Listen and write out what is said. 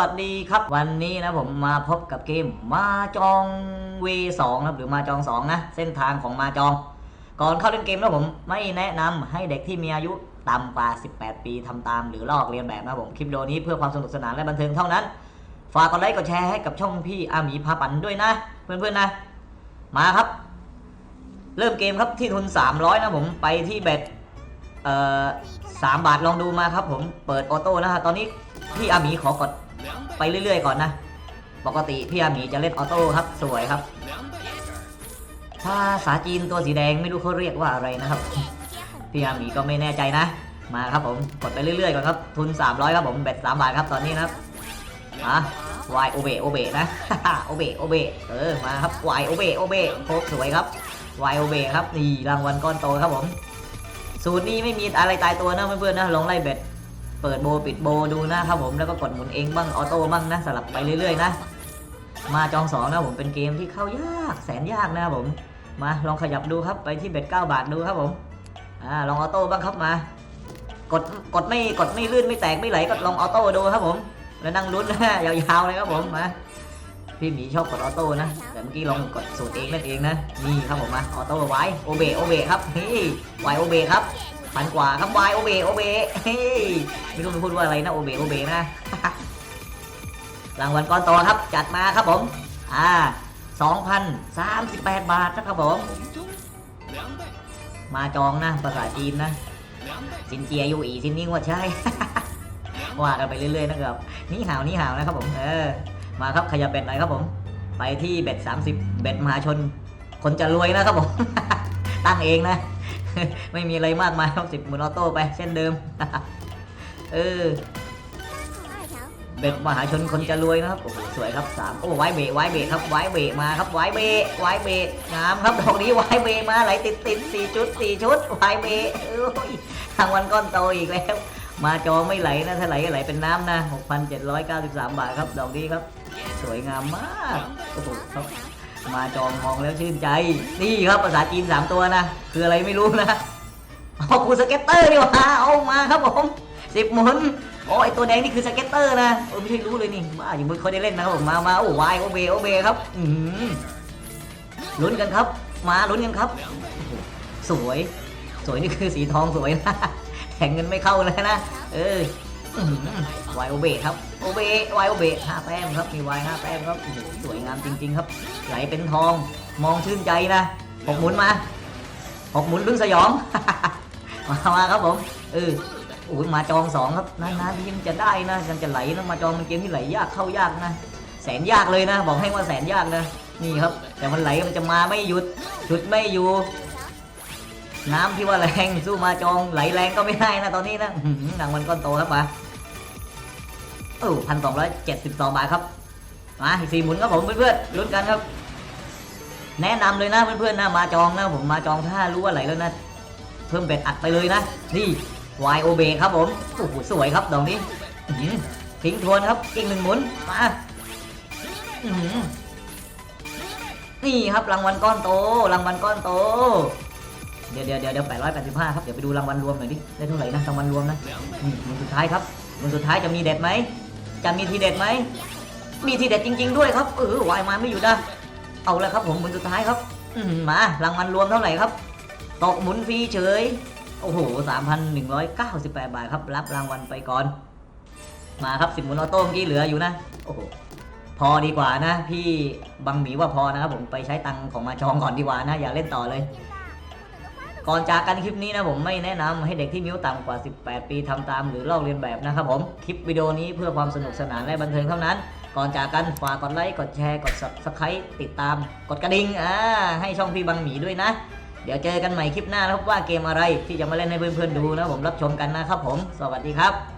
วัสดีครับ วันนี้นะผมมาพบกับเกมมาจอง V2 นะครับหรือมาจอง 2 นะ เส้นทางของมาจอง ก่อนเข้าเล่นเกมนะผมไม่แนะนำให้เด็กที่มีอายุต่ำกว่า 18 ปีทำตามหรือลอกเรียนแบบนะผมคลิปวิดีโอนี้เพื่อความสนุกสนานและบันเทิงเท่านั้น ฝากกดไลค์กดแชร์ให้กับช่องพี่อาหมีพาปันด้วยนะ เพื่อนๆนะ มาครับ เริ่มเกมครับที่ทุน 300 นะผมไปที่เบ็ดเอ่อสามบาทลองดูมาครับผมเปิดออโต้นะฮะตอนนี้พี่อาหมีขอกด ไปเรื่อยๆ ก่อนนะ ปกติพี่อาหมีจะเล่นออโต้ครับ สวยครับ ภาษาจีนตัวสีแดงไม่รู้เขาเรียกว่าอะไรนะครับ พี่อาหมีก็ไม่แน่ใจนะ มาครับผม กดไปเรื่อยๆก่อนครับ ทุน 300 ครับผมเบ็ด3บาทครับตอนนี้นะครับอะวายโอเบโอเบนะโอเบโอเบเออ มาครับวายโอเบโอเบโคกสวยครับวายโอเบครับ นี่รางวัลก้อนโตครับผม สูตรนี้ไม่มีอะไรตายตัวนะเพื่อนๆนะ ลองไล่เบ็ด เปิดโบปิดโบดูนะครับผมแล้วก็กดหมุนเองบ้างออโต้บ้างนะสลับไปเรื่อยๆนะมาจองสองนะผมเป็นเกมที่เข้ายากแสนยากนะครับผมมาลองขยับดูครับไปที่เบ็ด9บาทดูครับผมอ่าลองออโต้บ้างครับมากดกดไม่กดไม่ลื่นไม่แตกไม่ไหลก็ลองออโต้ดูครับผม แล้วนั่งลุ้นนะยาวๆเลยครับผมมาพี่หมีชอบกดออโต้นะแต่เมื่อกี้ลองกดสูตรเองนั่นเองนะนี่ครับผมมาออโต้ไว้โอเบโอเบครับนี่ไวโอเบครับ พันกว่าครับไวโอเบโอเบเฮ้ยไม่รู้มันพูดว่าอะไรนะโอเบโอเบนะรางวัลก้อนโตครับ จัดมาครับผม อ่า2,038 บาทนะครับผม มาจองนะภาษาจีนนะสินเจียยูอีสินนิ่งว่าใช่ ว่ากันไปเรื่อยๆนะครับ นี่หาวนี่หาวนะครับผม เออ มาครับขยับเบ็ดหน่อยครับผม ไปที่เบ็ด30 เบ็ดมหาชน คนจะรวยนะครับผม ตั้งเองนะ ไม่มีอะไรมากมายครับสิบหมุนออโต้ไปเช่นเดิม เออเบ็ดมหาชนคนจะรวยนะครับโอ้โหสวยครับสามโอ้ไว้เบะไว้เบะครับไว้เบะมาครับไว้เบะไว้เบะงามครับดอกนี้ไว้เบะมาไหลติดติดสี่ชุดสี่ชุดไว้เบะเอ้ยรางวัลก้อนโตอีกแล้ว มาจอไม่ไหลนะถ้าไหลก็ไหลเป็นน้ำนะ6,793บาทครับดอกนี้ครับ สวยงามมากโอ้โหครับ มาจองมองแล้วชื่นใจ นี่ครับภาษาจีน3ตัวนะ คืออะไรไม่รู้นะเอาคูสเก็ตเตอร์นี่หว่าเอามาครับผมสิบหมุนโอ้ไอตัวแดงนี่คือสเก็ตเตอร์นะเออไม่ใช่รู้เลยนี่บ้าอย่างมึงเขาได้เล่นนะครับผมมามาโอ้วายโอเบโอเบครับอืมลุ้นกันครับ มาลุ้นกันครับ สวย สวยนี่คือสีทองสวยนะแทงเงินไม่เข้าเลยนะ เออ วายโอเบครับโอเบวายโอเบห้าแต้มครับมีวายห้าแต้มครับโอ้โหสวยงามจริง ๆ ครับ ไหลเป็นทองมองชื่นใจนะหกหมุนมาหกหมุนลุ้นสยองมามาครับผมเออโอ้ยมาจองสองครับนานๆทีมันจะได้นะมันจะไหลนะมาจองมันเกมที่ไหลยากเข้ายากนะแสนยากเลยนะ บอกให้ว่าแสนยากนะนี่ครับ แต่มันไหลมันจะมาไม่หยุดหยุดไม่อยู่ น้ำที่ว่าแรงสู้มาจองไหลแรงก็ไม่ได้นะตอนนี้นะหือรางวัลก้อนโตครับมาโอ้พันสองร้อยเจ็ดสิบสองบาทครับ มาสี่หมุนครับผมเพื่อนๆลุ้นกันครับ แนะนำเลยนะเพื่อนๆนะมาจองนะผมมาจองถ้ารู้ว่าไหลแล้วนะเพิ่มเบ็ดอัดไปเลยนะนี่ YO เบครับผมโอ้โหสวยครับดอกนี้ทิ้งทวนครับอีกหนึ่งหมุนมาอือหือนี่ครับรางวัลก้อนโตรางวัลก้อนโต เดี๋ยวเดี๋ยวเดี๋ยวเดี๋ยวแปดร้อยแปดสิบห้าครับ เดี๋ยวไปดูรางวัลรวมหน่อยดิ ได้เท่าไหร่นะรางวัลรวมนะนี่หมุนสุดท้ายครับหมุนสุดท้ายจะมีเด็ดไหม จะมีทีเด็ดไหม มีทีเด็ดจริง ๆ ด้วยครับ เออวายมาไม่อยู่นะเอาแล้วครับผมหมุนสุดท้ายครับอือหือมารางวัลรวมเท่าไหร่ครับตกหมุนฟรีเฉย โอ้โห3,198บาทครับ รับรางวัลไปก่อน มาครับสิบหมุนออโต้เมื่อกี้เหลืออยู่นะ โอ้โหพอดีกว่านะ พี่บังหมีว่าพอนะครับผมไปใช้ตังค์ของมาจองก่อนดีกว่านะ อย่าเล่นต่อเลย ก่อนจากกันคลิปนี้นะผมไม่แนะนำให้เด็กที่มีอายุต่ำกว่า 18 ปีทำตามหรือลอกเลียนแบบนะครับผม คลิปวิดีโอนี้เพื่อความสนุกสนานและบันเทิงเท่านั้น ก่อนจากกันฝากกดไลค์ กดแชร์ กด subscribe ติดตาม กดกระดิ่งอ่าให้ช่องพี่บังหมีด้วยนะ เดี๋ยวเจอกันใหม่คลิปหน้านะครับว่าเกมอะไรที่จะมาเล่นให้เพื่อนๆดูนะผมรับชมกันนะครับผม สวัสดีครับ